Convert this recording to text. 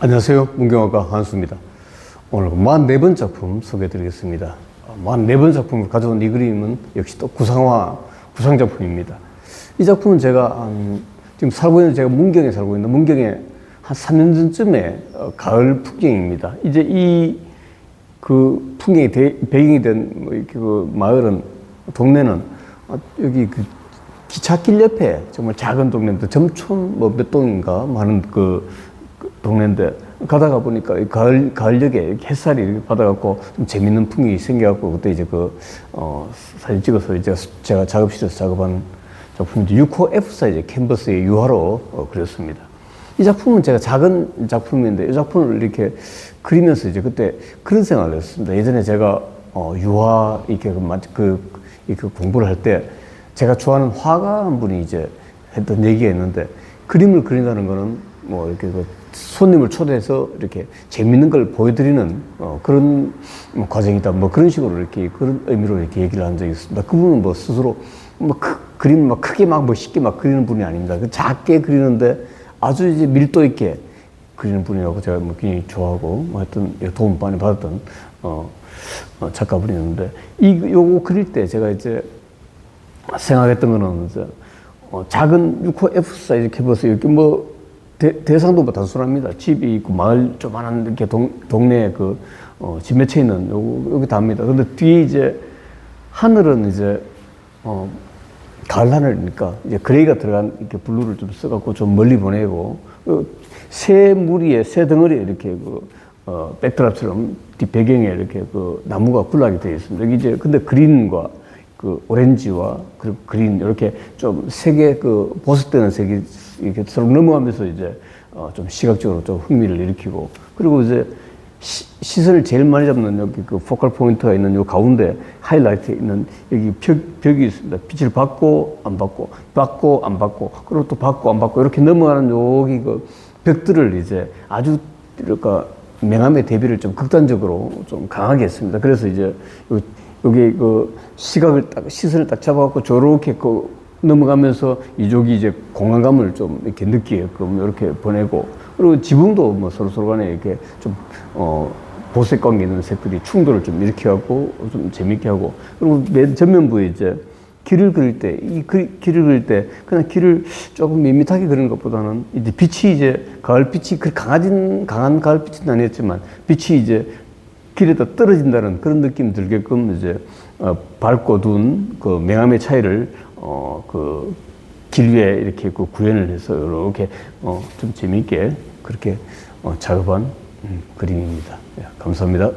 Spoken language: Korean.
안녕하세요. 문경화가 한수입니다. 오늘 44번 작품 소개해 드리겠습니다. 44번 작품을 가져온 이 그림은 역시 또 구상화, 구상 작품입니다. 이 작품은 제가 한, 지금 살고 있는, 제가 문경에 살고 있는 문경에 한 3년 전쯤에 어, 가을 풍경입니다. 이제 이 그 풍경이 대- 배경이 된뭐 이렇게 그 마을은, 동네는 어, 여기 그 기찻길 옆에 정말 작은 동네인데 점촌 뭐 몇 동인가 많은 그, 그 동네인데 가다가 보니까 이 가을 가을녘에 햇살이 받아갖고 좀 재밌는 풍경이 생겨갖고 그때 이제 그 어, 사진 찍어서 이제 제가 작업실에서 작업한 작품인데 6호 F 사이즈 캔버스의 유화로 어, 그렸습니다. 이 작품은 제가 작은 작품인데 이 작품을 이렇게 그리면서 이제 그때 그런 생각을 했습니다. 예전에 제가 어, 유화 이렇게 그, 마- 그, 이렇게 공부를 할 때 제가 좋아하는 화가 한 분이 이제 했던 얘기가 있는데 그림을 그린다는 거는 뭐 이렇게 그 손님을 초대해서 이렇게 재밌는 걸 보여드리는 어, 그런 뭐 과정이다. 뭐 그런 식으로 이렇게 그런 의미로 이렇게 얘기를 한 적이 있습니다. 그분은 뭐 스스로 뭐 크, 그림 막 크게 막 멋있게 막 그리는 분이 아닙니다. 그 작게 그리는데 아주 이제 밀도 있게 그리는 분이라고 제가 뭐 굉장히 좋아하고 뭐 하여튼 도움 많이 받았던 어, 어, 작가분이었는데 이 요거 그릴 때 제가 이제 생각했던 거는 이제 어, 작은 6호 F 사이즈 캡버스 이렇게 뭐 대, 대상도 뭐 단순합니다. 집이 있고 마을 조만한 이렇게 동, 동네에 그 어, 집 맺혀 있는 요거 여기 답니다. 근데 뒤에 이제 하늘은 이제 어, 가을 하늘이니까 이제 그레이가 들어간 이렇게 블루를 좀 써갖고 좀 멀리 보내고 그새 무리에 새 덩어리에 이렇게 그 어, 백드랍처럼 뒷 배경에 이렇게 그 나무가 굴락이 되어 있습니다. 여기 이제 근데 그린과 그 오렌지와 그리고 그린 이렇게 좀 색의 그 보습되는 색이 이렇게 서로 넘어가면서 이제 어, 좀 시각적으로 좀 흥미를 일으키고 그리고 이제 시, 시선을 제일 많이 잡는 여기 그 포컬 포인트가 있는 요 가운데 하이라이트에 있는 여기 벽, 벽이 있습니다. 빛을 받고 안 받고 받고 안 받고 그리고 또 받고 안 받고 이렇게 넘어가는 여기 그 벽들을 이제 아주 그러니까 명암의 대비를 좀 극단적으로 좀 강하게 했습니다. 그래서 이제 요, 여기 그 시각을 딱 시선을 딱 잡아갖고 저렇게 그 넘어가면서 이쪽이 이제 공간감을 좀 이렇게 느끼게끔 이렇게 보내고 그리고 지붕도 뭐 서로 서로 간에 이렇게 좀 어, 보색 관계 있는 색들이 충돌을 좀 일으켜갖고 좀 재밌게 하고 그리고 맨 전면부에 이제 길을 그릴 때, 이 그- 길을 그릴 때, 그냥 길을 조금 밋밋하게 그리는 것보다는, 이제 빛이 이제, 가을 빛이 그 강한, 강한 가을 빛은 아니었지만, 빛이 이제 길에다 떨어진다는 그런 느낌 들게끔 이제, 어, 밝고 둔 그 명암의 차이를, 어, 그, 길 위에 이렇게 그 구현을 해서 이렇게, 어, 좀 재미있게 그렇게, 어, 작업한 음, 그림입니다. 예, 감사합니다.